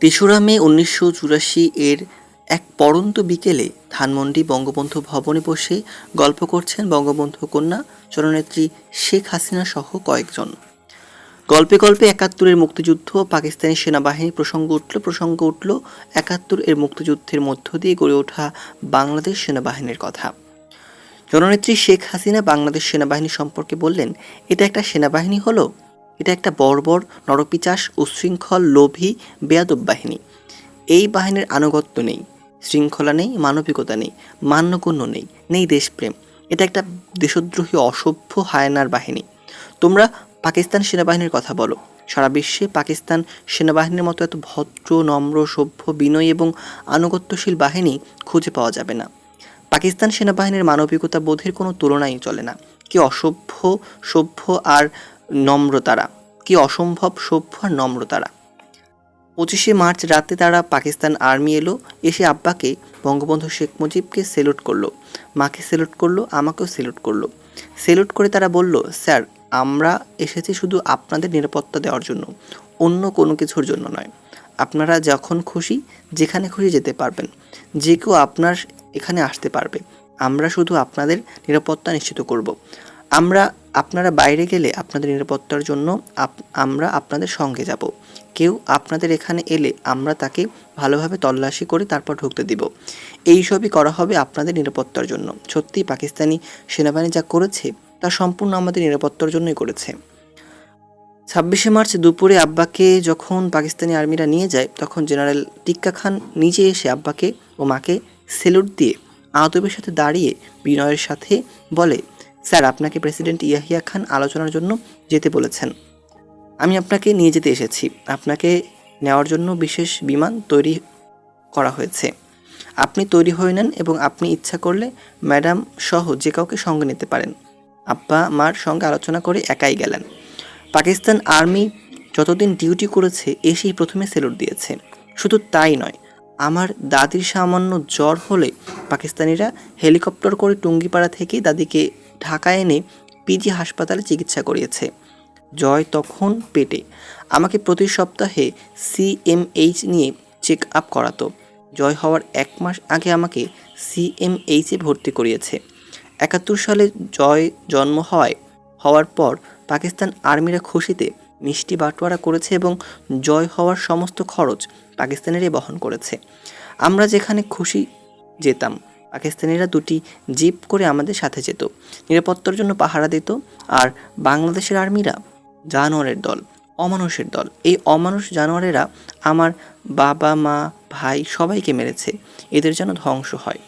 তেসরা মে উনিশশো চুরাশি এর এক পড়ন্ত বিকেলে ধানমন্ডি বঙ্গবন্ধু ভবনে বসে গল্প করছেন বঙ্গবন্ধু কন্যা জননেত্রী শেখ হাসিনা সহ কয়েকজন। গল্পে গল্পে একাত্তরের মুক্তিযুদ্ধ, পাকিস্তানি সেনাবাহিনী প্রসঙ্গ উঠল প্রসঙ্গ উঠল একাত্তর এর মুক্তিযুদ্ধের মধ্য দিয়ে গড়ে ওঠা বাংলাদেশ সেনাবাহিনীর কথা। জননেত্রী শেখ হাসিনা বাংলাদেশ সেনাবাহিনী সম্পর্কে বললেন, এটা একটা সেনাবাহিনী হলো এটা একটা বর্বর, নরপিচাস, উচ্ছৃঙ্খল, লোভী, বেয়াদব বাহিনী। এই বাহিনীর আনুগত্য নেই, শৃঙ্খলা নেই, মানবিকতা নেই, মান্যগণ্য নেই নেই দেশপ্রেম। এটা একটা দেশদ্রোহী, অসভ্য হায়নার বাহিনী। তোমরা পাকিস্তান সেনাবাহিনীর কথা বলো। সারা বিশ্বে পাকিস্তান সেনাবাহিনীর মতো এত ভদ্র, নম্র, সভ্য, বিনয় এবং আনুগত্যশীল বাহিনী খুঁজে পাওয়া যাবে না। পাকিস্তান সেনাবাহিনীর মানবিকতা বোধের কোনো তুলনাই চলে না। কি অসভ্য, সভ্য আর নম্র তারা কি অসম্ভব সভ্য আর নম্র তারা পঁচিশে মার্চ রাতে তারা পাকিস্তান আর্মি এলো, এসে আব্বাকে, বঙ্গবন্ধু শেখ মুজিবকে সেলুট করল। মাকে সেলুট করল, আমাকেও সেলুট করল। সেলুট করে তারা বলল, স্যার, আমরা এসেছি শুধু আপনাদের নিরাপত্তা দেওয়ার জন্য, অন্য কোনো কিছুর জন্য নয়। আপনারা যখন খুশি, যেখানে খুশি যেতে পারবেন। যে কেউ আপনার এখানে আসতে পারবে। আমরা শুধু আপনাদের নিরাপত্তা নিশ্চিত করব। আমরা আপনারা বাইরে গেলে আপনাদের নিরাপত্তার জন্য আমরা আপনাদের সঙ্গে যাব। কেউ আপনাদের এখানে এলে আমরা তাকে ভালোভাবে তল্লাশি করে তারপর ঢুকতে দিব। এই সবই করা হবে আপনাদের নিরাপত্তার জন্য। সত্যিই পাকিস্তানি সেনাবাহিনী যা করেছে, তা সম্পূর্ণ আমাদের নিরাপত্তার জন্যই করেছে। ছাব্বিশে মার্চ দুপুরে আব্বাকে যখন পাকিস্তানি আর্মিরা নিয়ে যায়, তখন জেনারেল টিক্কা খান নিজে এসে আব্বাকে ও মাকে সেলুট দিয়ে আদবের সাথে দাঁড়িয়ে বিনয়ের সাথে বলে স্যার, আপনাকে প্রেসিডেন্ট ইয়াহিয়া খান আলোচনার জন্য যেতে বলেছেন। আমি আপনাকে নিয়ে যেতে এসেছি। আপনাকে নেওয়ার জন্য বিশেষ বিমান তৈরি করা হয়েছে। আপনি তৈরি হয়ে নেন এবং আপনি ইচ্ছা করলে ম্যাডাম সহ যে কাউকে সঙ্গে নিতে পারেন। আব্বা মার সঙ্গে আলোচনা করে একাই গেলেন। পাকিস্তান আর্মি যতদিন ডিউটি করেছে এসেই প্রথমে সেলুট দিয়েছে। শুধু তাই নয়, আমার দাদির সামান্য জ্বর হলে পাকিস্তানিরা হেলিকপ্টার করে টুঙ্গিপাড়া থেকে দাদিকে ঢাকা এনে পিজি হাসপাতালে চিকিৎসা করিয়েছে। জয় তখন পেটে। আমাকে প্রতি সপ্তাহে সিএমএইচ নিয়ে চেক আপ করাতো। জয় হওয়ার এক মাস আগে আমাকে সিএমএইচে ভর্তি করিয়েছে। একাত্তর সালে জয় জন্ম হওয়ায় হওয়ার পর পাকিস্তান আর্মিরা খুশিতে মিষ্টি বাটোয়ারা করেছে এবং জয় হওয়ার সমস্ত খরচ পাকিস্তানেরই বহন করেছে। আমরা যেখানে খুশি যেতাম। পাকিস্তানিরা দুটি জিপ করে আমাদের সাথে যেত। নিরাপত্তার জন্য পাহারা দিত। আর বাংলাদেশের আর্মিরা জানোয়ারের দল, অমানুষের দল। এই অমানুষ জানোয়ারেরা আমার বাবা, মা, ভাই সবাইকে মেরেছে। এদের যেন ধ্বংস হয়।